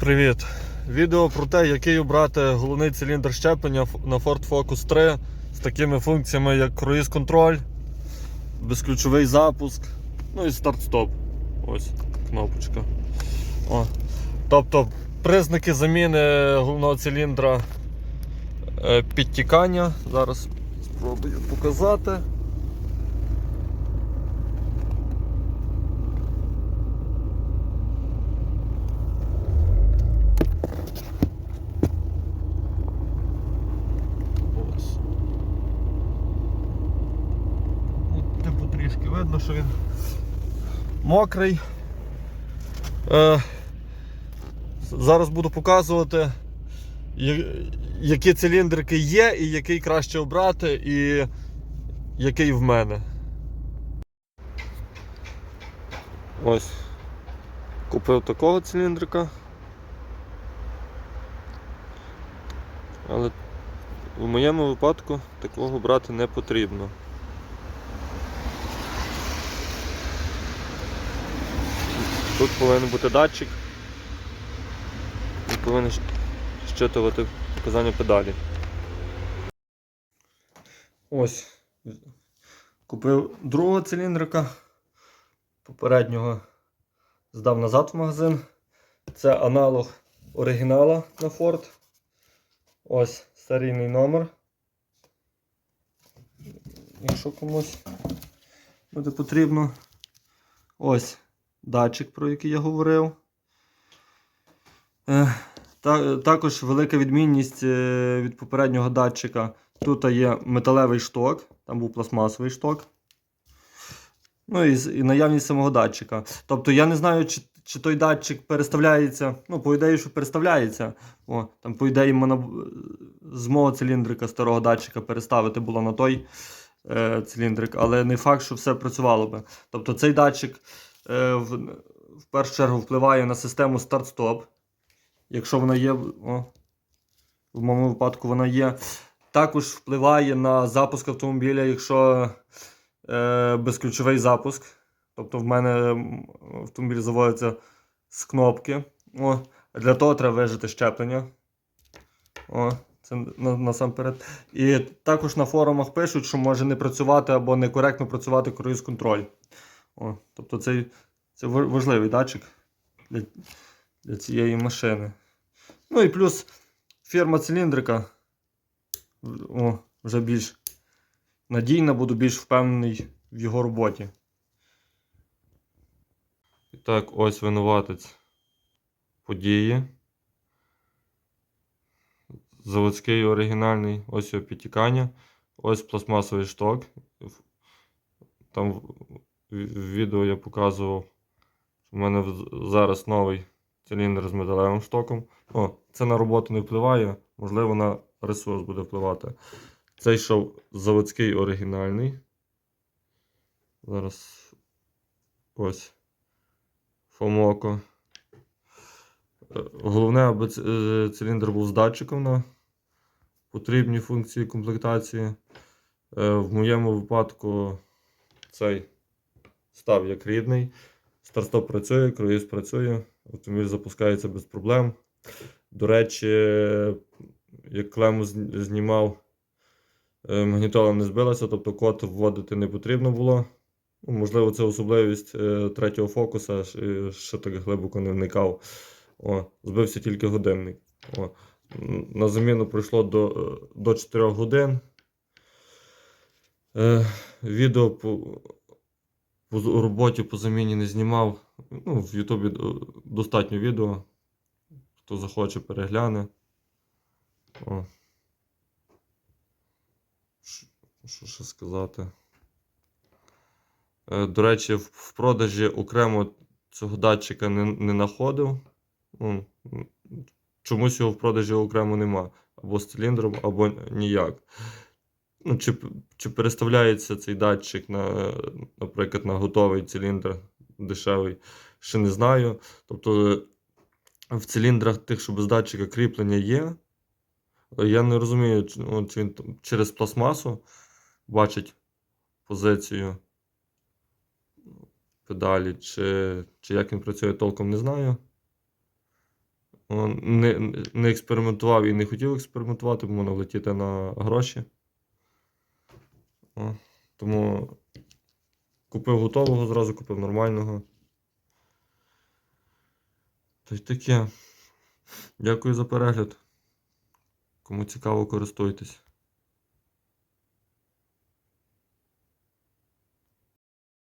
Привіт! Відео про те, який обрати головний циліндр щеплення на Ford Focus 3 з такими функціями, як круїз контроль, безключовий запуск, ну і старт-стоп. Ось кнопочка. О. Тобто признаки заміни головного циліндра е, підтікання. Зараз спробую показати. Що він мокрий. Е, зараз буду показувати, які циліндрики є, і який краще обрати, і який в мене. Ось. Купив такого циліндрика. Але в моєму випадку такого брати не потрібно. Тут повинен бути датчик. Він повинен щитувати показання педалі. Ось. Купив другого циліндрика. Попереднього здав назад в магазин. Це аналог оригінала на Ford. Ось серійний номер. Якщо комусь буде потрібно. Ось датчик, про який я говорив. Е, також велика відмінність е, від попереднього датчика. Тут є металевий шток, там був пластмасовий шток. Ну і, і наявність самого датчика. Тобто я не знаю, чи, чи той датчик переставляється. Ну, по ідеї, що переставляється. О, там, по ідеї, можна з мого циліндрика старого датчика переставити було на той е, циліндрик, але не факт, що все працювало би. Тобто цей датчик е, в, в першу чергу впливає на систему старт-стоп. Якщо вона є, о, в моєму випадку вона є. Також впливає на запуск автомобіля, якщо е, безключовий запуск. Тобто в мене автомобіль заводиться з кнопки. О, для того треба вижити щеплення. О, це на, насамперед. І також на форумах пишуть, що може не працювати або некоректно працювати круїз контроль. О, тобто це, це важливий датчик для, для цієї машини. Ну і плюс фірма циліндрика о, вже більш надійна, буду більш впевнений в його роботі. І так, ось винуватець події. Заводський оригінальний, ось його підтікання, ось пластмасовий шток. Там в відео я показував, що в мене зараз новий циліндр з металевим штоком. О, це на роботу не впливає, можливо, на ресурс буде впливати. Цей йшов заводський оригінальний. Зараз ось Фомоко. Е, Головне, аби е, циліндр був з датчиком на потрібні функції комплектації. Е, В моєму випадку цей став як рідний. Старстоп працює, круїз працює, автомобіль запускається без проблем. До речі, як клему знімав, е, магнітола не збилася, тобто код вводити не потрібно було. Ну, можливо, це особливість е, третього фокуса, що, що так глибоко не вникав. О, збився тільки годинник. О. На заміну пройшло до, е, до 4 годин. Е, відео по, роботі по заміні не знімав. Ну, в Ютубі е, достатньо відео. Хто захоче, перегляне. О. Що ще сказати? Е, До речі, в, в продажі окремо цього датчика не, не знаходив. Ну, чомусь його в продажі окремо нема. Або з циліндром, або ніяк. Ну, чи, чи переставляється цей датчик на, наприклад, на готовий циліндр дешевий, ще не знаю. Тобто в циліндрах тих, що без датчика кріплення є. Я не розумію, чи, ну, чи він через пластмасу бачить позицію педалі, чи, чи як він працює, толком не знаю. Не, не експериментував і не хотів експериментувати, бо можна влетіти на гроші. О, тому купив готового, зразу купив нормального. Та й таке. Дякую за перегляд. Кому цікаво, користуйтесь.